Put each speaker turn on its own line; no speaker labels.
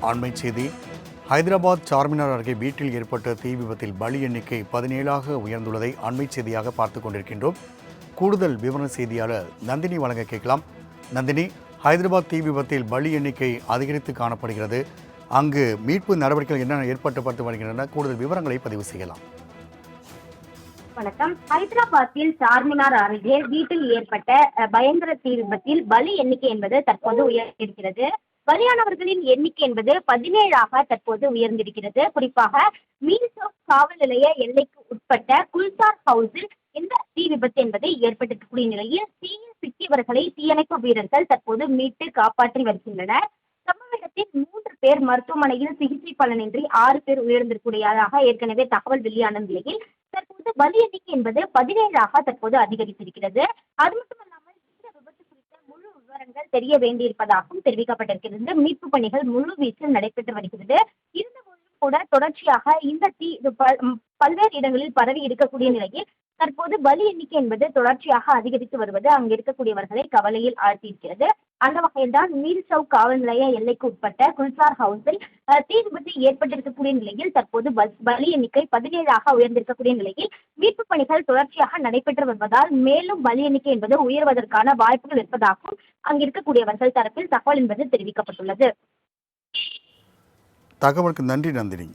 ஆண்மை செய்தி. ஹைதராபாத் சார்மினார் அருகே வீட்டில் ஏற்பட்ட தீ விபத்தில் பலி எண்ணிக்கை பதினேழாக உயர்ந்துள்ளதை அண்மை செய்தியாக பார்த்து கொண்டிருக்கின்றோம். கூடுதல் விவரண செய்தியாளர் நந்தினி வழங்க கேட்கலாம். நந்தினி ஹைதராபாத் தீ விபத்தில் பலி எண்ணிக்கை அதிகரித்து காணப்படுகிறது. அங்கு மீட்பு நடவடிக்கைகள் என்னென்ன ஏற்படுத்தப்பட்டு வருகின்றன? கூடுதல் விவரங்களை பதிவு செய்யலாம்.
வணக்கம். ஹைதராபாத்தில் சார்மினார் அருகே வீட்டில் ஏற்பட்ட பயங்கர தீ விபத்தில் பலி எண்ணிக்கை என்பது தற்போது உயர்ந்திருக்கிறது. பலியானவர்களின் எண்ணிக்கை என்பது பதினேழாக தற்போது உயர்ந்திருக்கிறது. குறிப்பாக மீன்சோக் காவல் நிலைய எல்லைக்கு உட்பட்ட குல்சார் ஹவுஸில் இந்த தீ விபத்து என்பது ஏற்பட்டிருக்கக்கூடிய நிலையில் தீயில் சிக்கியவர்களை தீயணைப்பு வீரர்கள் தற்போது மீட்டு காப்பாற்றி வருகின்றனர். சம்பவ இடத்தில் மூன்று பேர் மருத்துவமனையில் சிகிச்சை பலனின்றி ஆறு பேர் உயர்ந்திருக்கூடியதாக ஏற்கனவே தகவல் வெளியான நிலையில் தற்போது பலி எண்ணிக்கை என்பது பதினேழாக தற்போது அதிகரித்திருக்கிறது. அது மட்டுமல்லாமல் இந்த விபத்து குறித்த முழு விவரங்கள் தெரிய வேண்டியிருப்பதாகவும் தெரிவிக்கப்பட்டிருக்கிறது மீட்பு பணிகள் முழுவீச்சில் நடைபெற்று வருகிறது இருந்தபோதிலும் கூட தொடர்ச்சியாக இந்த தீ பல்- பல்வேறு இடங்களில் பரவி இருக்கக்கூடிய நிலையில் தற்போது பலி எண்ணிக்கை என்பது தொடர்ச்சியாக அதிகரித்து வருவது அங்கு இருக்கக்கூடியவர்களை கவலையில் ஆழ்த்தியிருக்கிறது. அந்த வகையில்தான் மீர் சவுக் காவல் நிலைய எல்லைக்கு உட்பட்ட குல்சார் ஹவுஸில் தீ விபத்து ஏற்பட்டிருக்கக்கூடிய நிலையில் தற்போது பல்- பலி எண்ணிக்கை பதினேழாக உயர்ந்திருக்கக்கூடிய நிலையில் மீட்பு பணிகள் தொடர்ச்சியாக நடைபெற்று வருவதால் மேலும் பலி எண்ணிக்கை என்பது உயர்வதற்கான வாய்ப்புகள் இருப்பதாகவும் அங்கிருக்கக்கூடியவர்கள் தரப்பில் தகவல் என்பது தெரிவிக்கப்பட்டுள்ளது.
தகவலுக்கு நன்றி நந்தினி.